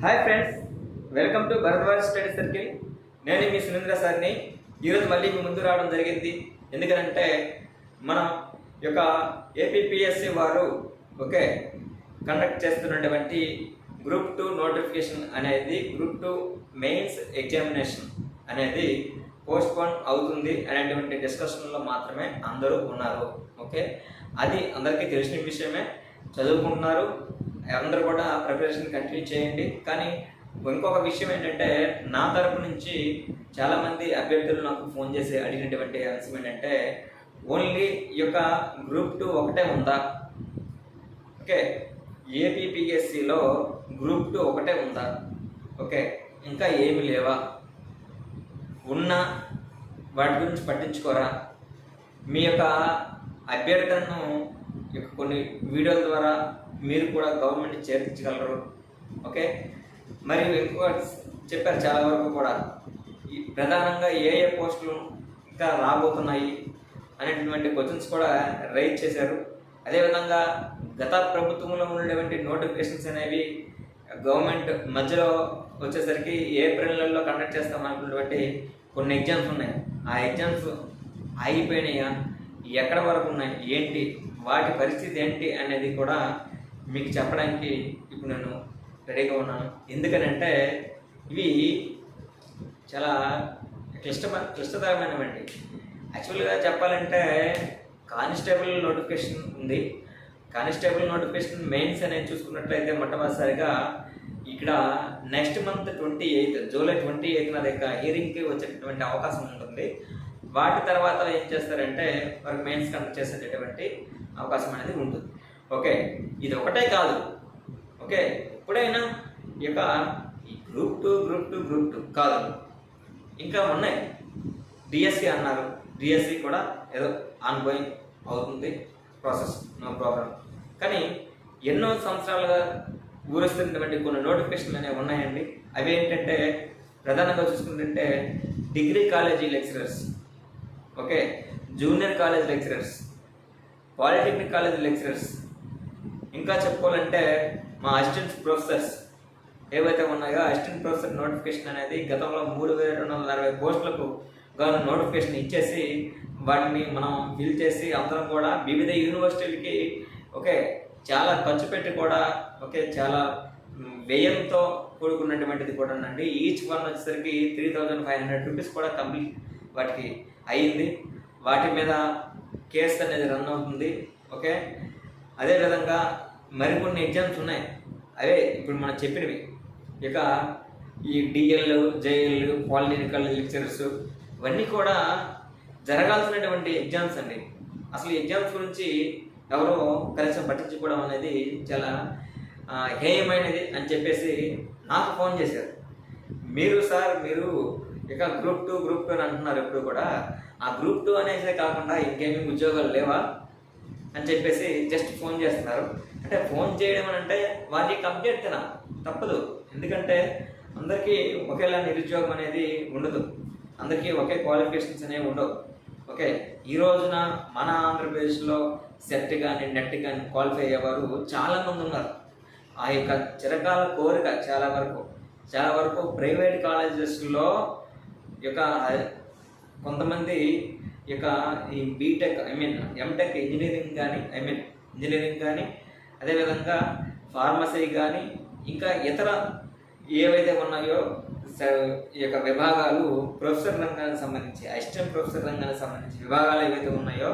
Hi friends welcome to Bharadwaj study circle నేను మీ సునీంద్ర సార్ని. ఈరోజు మళ్ళీ మీ ముందు రావడం జరిగింది. ఎందుకంటే మనం యొక్క ఏపీపీఎస్సి వారు ఓకే కండక్ట్ చేస్తున్నటువంటి గ్రూప్ టూ నోటిఫికేషన్ అనేది గ్రూప్ టూ మెయిన్స్ ఎగ్జామినేషన్ అనేది పోస్ట్పోన్ అవుతుంది అనేటువంటి డిస్కషన్లో మాత్రమే అందరూ ఉన్నారు. ఓకే అది అందరికీ తెలిసిన విషయమే. చదువుకుంటున్నారు. అందరూ కూడా ప్రిపరేషన్ కంటిన్యూ చేయండి. కానీ ఇంకొక విషయం ఏంటంటే నా తరపు నుంచి చాలామంది అభ్యర్థులు నాకు ఫోన్ చేసి అడిగినటువంటి అంశం ఏంటంటే ఓన్లీ ఈ యొక్క గ్రూప్ టూ ఒకటే ఉందా? ఓకే? ఏపీపీఎస్సిలో గ్రూప్ టూ ఒకటే ఉందా? ఓకే? ఇంకా ఏమి లేవా? ఉన్నా వాటి గురించి పట్టించుకోరా? మీ యొక్క అభ్యర్థనను కొన్ని వీడియోల ద్వారా మీరు కూడా గవర్నమెంట్ చేర్పించగలరు. ఓకే? మరి ఎక్కువ చెప్పారు చాలా వరకు కూడా. ఈ ప్రధానంగా ఏ ఏ పోస్టులు ఇంకా రాబోతున్నాయి అనేటువంటి క్వశ్చన్స్ కూడా రైజ్ చేశారు. అదేవిధంగా గత ప్రభుత్వంలో ఉన్నటువంటి నోటిఫికేషన్స్ అనేవి గవర్నమెంట్ మధ్యలో వచ్చేసరికి ఏప్రిల్ నెలలో కండక్ట్ చేస్తామనుకున్నటువంటి కొన్ని ఎగ్జామ్స్ ఉన్నాయి. ఆ ఎగ్జామ్స్ అయిపోయినాయా ఎక్కడ వరకు ఉన్నాయి? ఏంటి? వాటి పరిస్థితి ఏంటి? అనేది కూడా మీకు చెప్పడానికి ఇప్పుడు నేను రెడీగా ఉన్నాను. ఎందుకనంటే ఇవి చాలా క్లిష్ట క్లిష్టతరమైనవండి. యాక్చువల్గా చెప్పాలంటే కానిస్టేబుల్ నోటిఫికేషన్ ఉంది. కానిస్టేబుల్ నోటిఫికేషన్ మెయిన్స్ అనేది చూసుకున్నట్లయితే మొట్టమొదటిసారిగా ఇక్కడ next month twenty eighth July twenty ఎయిత్న దగ్గర హియరింగ్కి వచ్చేటటువంటి అవకాశం ఉంటుంది. వాటి తర్వాత ఏం చేస్తారంటే వారికి మెయిన్స్ కండక్ట్ చేసేటటువంటి అవకాశం అనేది ఉంటుంది. ఓకే ఇది ఒకటే కాదు. ఓకే ఎప్పుడైనా ఈ యొక్క ఈ group two group two group two కాదు. ఇంకా ఉన్నాయి. డిఎస్సి అన్నారు. డిఎస్సి కూడా ఏదో ఆన్గోయింగ్ అవుతుంది. ప్రాసెస్ నో ప్రాబ్లం కానీ ఎన్నో సంవత్సరాలుగా ఊరిస్తున్నటువంటి కొన్ని నోటిఫికేషన్లు అనేవి ఉన్నాయండి. అవి ఏంటంటే ప్రధానంగా చూసుకుంటుంటే degree college lecturers. Okay junior college lecturers. Polytechnic college lecturers. ఇంకా చెప్పుకోవాలంటే మా అసిస్టెంట్ ప్రొఫెసర్స్ ఏవైతే ఉన్నాయో అసిస్టెంట్ ప్రొఫెసర్ నోటిఫికేషన్ అనేది గతంలో మూడు వేల రెండు వందల అరవై పోస్టులకు గాను నోటిఫికేషన్ ఇచ్చేసి వాటిని మనం ఫిల్ చేసి అందరం కూడా వివిధ యూనివర్సిటీలకి ఓకే చాలా ఖర్చు పెట్టి కూడా ఓకే చాలా వ్యయంతో కూడుకున్నటువంటిది కూడా అండి ఈచ్ వన్ వచ్చేసరికి three thousand five hundred rupees కూడా కంప్లీట్ వాటికి అయ్యింది వాటి మీద కేసు అనేది రన్ అవుతుంది. ఓకే అదేవిధంగా మరికొన్ని ఎగ్జామ్స్ ఉన్నాయి. అవే ఇప్పుడు మనం చెప్పినవి. ఇక ఈ డిఎల్ జేఎల్ పాలిటెక్నికల్ లెక్చరర్స్ ఇవన్నీ కూడా జరగాల్సినటువంటి ఎగ్జామ్స్ అండి. అసలు ఎగ్జామ్స్ గురించి ఎవరో కనీసం పట్టించుకోవడం అనేది చాలా హేయమైనది అని చెప్పేసి నాకు ఫోన్ చేశారు. మీరు సార్ మీరు ఇక గ్రూప్ టూ గ్రూప్ టూ అని అంటున్నారు ఎప్పుడు కూడా. ఆ గ్రూప్ టూ అనేసే కాకుండా ఇంకేమీ ఉద్యోగాలు లేవా? అని చెప్పేసి జస్ట్ ఫోన్ చేస్తున్నారు. అంటే ఫోన్ చేయడం అని అంటే వారికి కంప్లీట్ తిన తప్పదు. ఎందుకంటే అందరికీ ఒకేలా నిరుద్యోగం అనేది ఉండదు. అందరికీ ఒకే క్వాలిఫికేషన్స్ అనేవి ఉండవు. ఓకే ఈ రోజున మన ఆంధ్రప్రదేశ్లో సెట్ కానీ నెట్ కానీ క్వాలిఫై అయ్యేవారు చాలామంది ఉన్నారు. ఆ యొక్క చిరకాల కోరిక చాలా వరకు. చాలా వరకు ప్రైవేట్ కాలేజెస్లో యొక్క కొంతమంది ఈ యొక్క ఈ BTech I mean MTech engineering కానీ ఐ మీన్ ఇంజనీరింగ్ కానీ అదేవిధంగా ఫార్మసీ కానీ ఇంకా ఇతర ఏవైతే ఉన్నాయో స- ఈ యొక్క విభాగాలు ప్రొఫెసర్ రంగానికి సంబంధించి అసిస్టెంట్ ప్రొఫెసర్ రంగానికి సంబంధించి విభాగాలు ఏవైతే ఉన్నాయో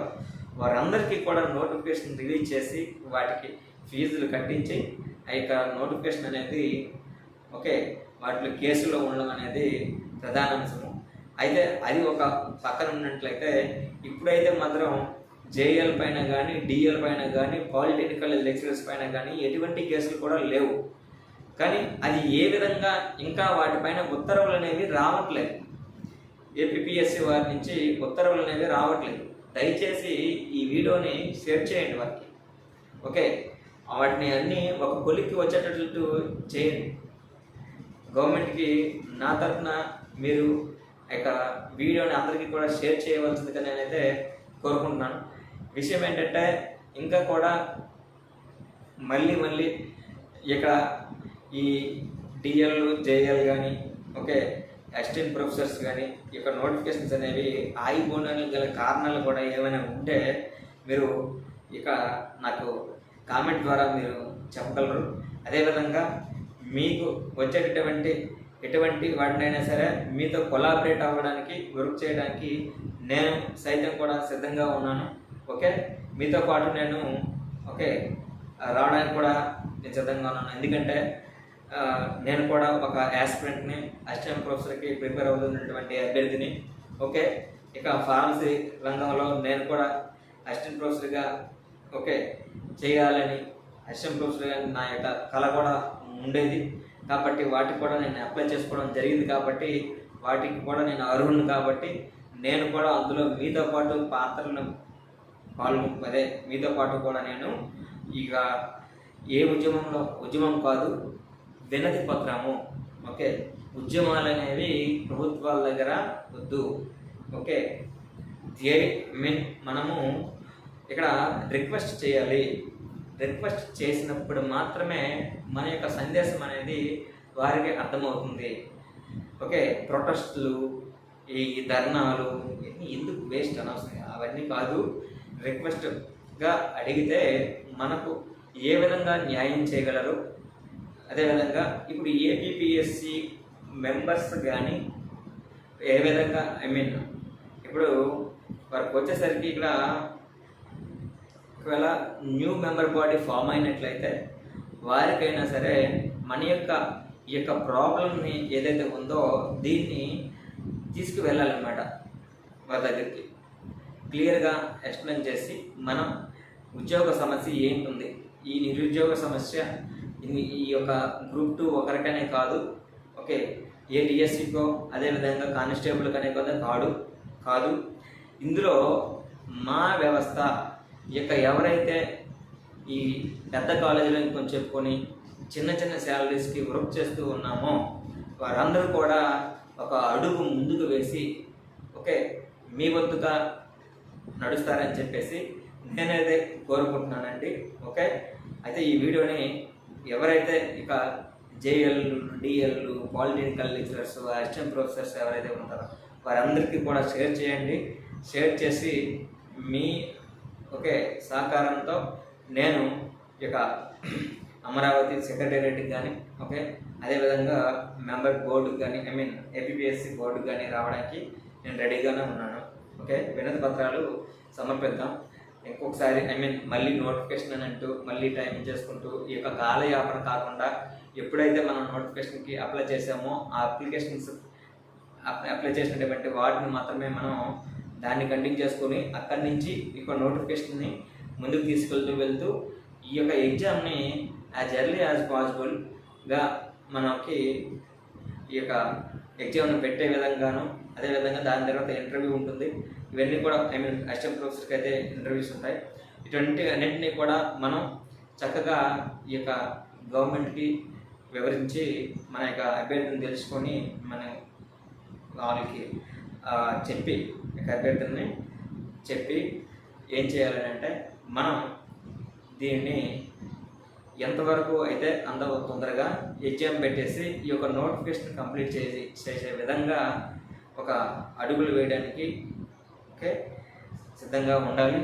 వారందరికీ కూడా నోటిఫికేషన్ రిలీజ్ చేసి వాటికి ఫీజులు కట్టించి ఆ యొక్క నోటిఫికేషన్ అనేది ఓకే వాటిలో కేసులో ఉండడం అనేది ప్రధాన అంశము. అయితే అది ఒక పక్కన ఉన్నట్లయితే ఇప్పుడైతే మాత్రం జేఎల్ పైన కానీ డిఎల్ పైన కానీ పాలిటెక్నికల్ లెక్చరర్స్ పైన కానీ ఎటువంటి కేసులు కూడా లేవు. కానీ అది ఏ విధంగా ఇంకా వాటిపైన ఉత్తర్వులు అనేవి రావట్లేదు. ఏపీఎస్సి వారి నుంచి ఉత్తర్వులు అనేవి రావట్లేదు. దయచేసి ఈ వీడియోని షేర్ చేయండి వారికి. ఓకే వాటిని అన్నీ ఒక కొలిక్కి వచ్చేటట్లు చేయండి. గవర్నమెంట్కి నా తరఫున మీరు యొక్క వీడియోని అందరికీ కూడా షేర్ చేయవలసిందిగా నేనైతే కోరుకుంటున్నాను. విషయం ఏంటంటే ఇంకా కూడా మళ్ళీ మళ్ళీ ఇక్కడ ఈ డిఎల్ జేఎల్ కానీ ఓకే అసిస్టెంట్ ప్రొఫెసర్స్ కానీ ఈ యొక్క నోటిఫికేషన్స్ అనేవి ఆగిపోవడానికి గల కారణాలు కూడా ఏమైనా ఉంటే మీరు ఇక నాకు కామెంట్ ద్వారా మీరు చెప్పగలరు. అదేవిధంగా మీకు వచ్చేటటువంటి ఎటువంటి వాటినైనా సరే మీతో కొలాబరేట్ అవ్వడానికి వర్క్ చేయడానికి నేను సైతం కూడా సిద్ధంగా ఉన్నాను. ఓకే? మీతో పాటు నేను ఓకే రావడానికి కూడా నేను సిద్ధంగా ఉన్నాను. ఎందుకంటే నేను కూడా ఒక యాస్పిరెంట్ని అసిస్టెంట్ ప్రొఫెసర్కి ప్రిపేర్ అవుతున్నటువంటి అభ్యర్థిని. ఓకే? ఇక ఫార్మసీ రంగంలో నేను కూడా అసిస్టెంట్ ప్రొఫెసర్గా ఓకే చేయాలని అసిస్టెంట్ ప్రొఫెసర్గా నా యొక్క కళ కూడా ఉండేది. కాబట్టి వాటికి కూడా నేను అప్లై చేసుకోవడం జరిగింది కాబట్టి వాటికి కూడా నేను అర్హును కాబట్టి నేను కూడా అందులో మీతో పాటు పాత్రలను పాల్గొ అదే మీతో పాటు కూడా నేను ఇక ఏ ఉద్యమంలో ఉద్యమం కాదు వినతి పత్రము. ఓకే? ఉద్యమాలు అనేవి ప్రభుత్వాల దగ్గర వద్దు. ఓకే? ఏ మీన్ మనము ఇక్కడ రిక్వెస్ట్ చేయాలి. రిక్వెస్ట్ చేసినప్పుడు మాత్రమే మన యొక్క సందేశం అనేది వారికి అర్థమవుతుంది. ఓకే ప్రొటెస్ట్లు ఈ ధర్నాలు ఇవన్నీ ఎందుకు వేస్ట్ అనవసరం? అవన్నీ కాదు. రిక్వెస్ట్గా అడిగితే మనకు ఏ విధంగా న్యాయం చేయగలరు? అదేవిధంగా ఇప్పుడు ఏపీపీఎస్సి మెంబర్స్ కానీ ఏ విధంగా ఐ మీన్ ఇప్పుడు వారికి వచ్చేసరికి ఇక్కడ ఒకవేళ న్యూ మెంబర్ బాడీ ఫామ్ అయినట్లయితే వారికైనా సరే మన యొక్క ఈ యొక్క ప్రాబ్లమ్ని ఏదైతే ఉందో దీన్ని తీసుకువెళ్ళాలన్నమాట వారి దగ్గరికి. క్లియర్గా ఎక్స్ప్లెయిన్ చేసి మనం ఉద్యోగ సమస్య ఏంటుంది? ఈ నిరుద్యోగ సమస్య ఈ యొక్క గ్రూప్ టూ ఒకరికనే కాదు ఓకే ఏ డిఎస్సికో అదేవిధంగా కానిస్టేబుల్ కనే కదా కాదు కాదు. ఇందులో మా వ్యవస్థ ఈ యొక్క ఎవరైతే ఈ పెద్ద కాలేజీలో ఇంకొంచెం చెప్పుకొని చిన్న చిన్న శాలరీస్కి వర్క్ చేస్తూ ఉన్నామో వారందరూ కూడా ఒక అడుగు ముందుకు వేసి ఓకే మీ వంతుగా నడుస్తారని చెప్పేసి నేనైతే కోరుకుంటున్నానండి. ఓకే? అయితే ఈ వీడియోని ఎవరైతే ఇక JL DL polytechnical lecturers assistant professors ఎవరైతే ఉంటారో వారందరికీ కూడా షేర్ చేయండి. షేర్ చేసి మీ ఓకే సహకారంతో నేను ఇక అమరావతి సెక్రటేరియట్కి కానీ ఓకే అదేవిధంగా మెంబర్ బోర్డుకి కానీ ఐ మీన్ ఏపీఎస్సి బోర్డుకి కానీ రావడానికి నేను రెడీగానే ఉన్నాను. ఓకే వినతి పత్రాలు సమర్పిద్దాం. ఇంకొకసారి ఐ మీన్ మళ్ళీ నోటిఫికేషన్ అని అంటూ మళ్ళీ టైం చేసుకుంటూ ఈ యొక్క కాలయాపన కాకుండా ఎప్పుడైతే మనం నోటిఫికేషన్కి అప్లై చేసామో ఆ అప్లికేషన్స్ అప్లై చేసినటువంటి వాటిని మాత్రమే మనం దాన్ని కంటిన్యూ చేసుకొని అక్కడి నుంచి ఈ యొక్క నోటిఫికేషన్ని ముందుకు తీసుకెళ్తూ వెళ్తూ ఈ యొక్క ఎగ్జామ్ని యాజ్ ఎర్లీ యాజ్ పాసిబుల్గా మనకి ఈ యొక్క ఎగ్జామ్ను పెట్టే విధంగాను అదేవిధంగా దాని తర్వాత ఇంటర్వ్యూ ఉంటుంది. ఇవన్నీ కూడా ఐ మీన్ అసిస్టెంట్ ప్రొఫెసర్కి అయితే ఇంటర్వ్యూస్ ఉంటాయి. ఇటువంటి అన్నింటినీ కూడా మనం చక్కగా ఈ యొక్క గవర్నమెంట్కి వివరించి మన యొక్క అభ్యర్థిని తెలుసుకొని మన వాళ్ళకి చెప్పి అభ్యర్థుల్ని చెప్పి ఏం చేయాలని అంటే మనం దీన్ని ఎంతవరకు అయితే అంత తొందరగా ఎగ్జామ్ పెట్టేసి ఈ యొక్క నోటిఫికేషన్ కంప్లీట్ చేసి చేసే విధంగా ఒక అడుగులు వేయడానికి ఓకే సిద్ధంగా ఉండాలి.